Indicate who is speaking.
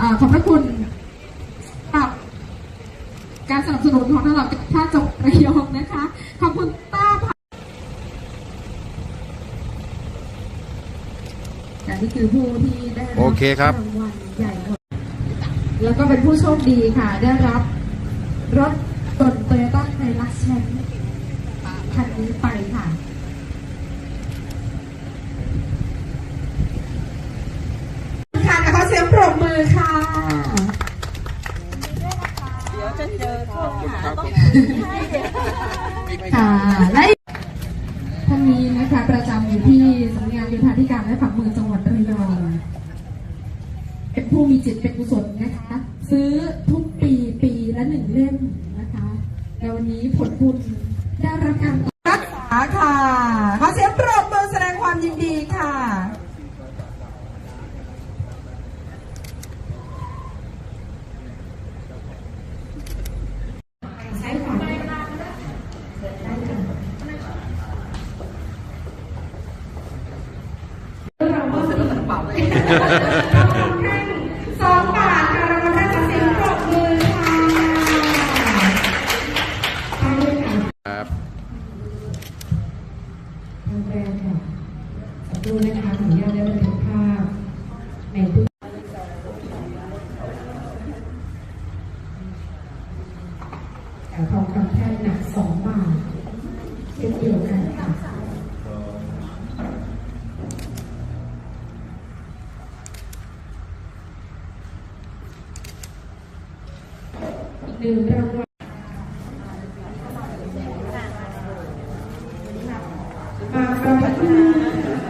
Speaker 1: อาขอบพระคุณกับการสนับสนุนของตลาดท่าจกระยองนะคะ ขอบคุณต้าผักแต่นี่คือผู้ที่ได้รับ
Speaker 2: โอเคครับ
Speaker 1: รางวัลใหญ่หมดแล้วก็เป็นผู้โชคดีค่ะ ได้รับรถยนต์โตโยต้าไฮลักซ์แชมป์คันนี้ไปค่ะค่ะ ขอเสียงปรบมือค่ะค่ะและอีกท่านนี้นะคะประจำอยู่ที่สำนักงานโยธาธิการและผังเมืองจังหวัดระยองเป็นผู้มีจิตเป็นกุศลนะคะ ซื้อทุกปีปีละหนึ่งเล่มนะคะแต่วันนี้ผลบุญได้รับการรักษาค่ะ ขอเสียงปรบมือแสดงความยินดีค่ะ ใช้ความเราก็ซื้อสักเป๋าเลย สองบาทค่ะราก็ได้ขอเสียงปรบมือค่ะค
Speaker 2: รับ
Speaker 1: ทางแบรนด์ค่ะขอดูนะคะถึงยังได้บันทึกภาพในทุกแต่ทองคำแท่งหนักสองบาทเช่นเดียวกันค่ะ หนึ่งรางวัลมาประพัฒนา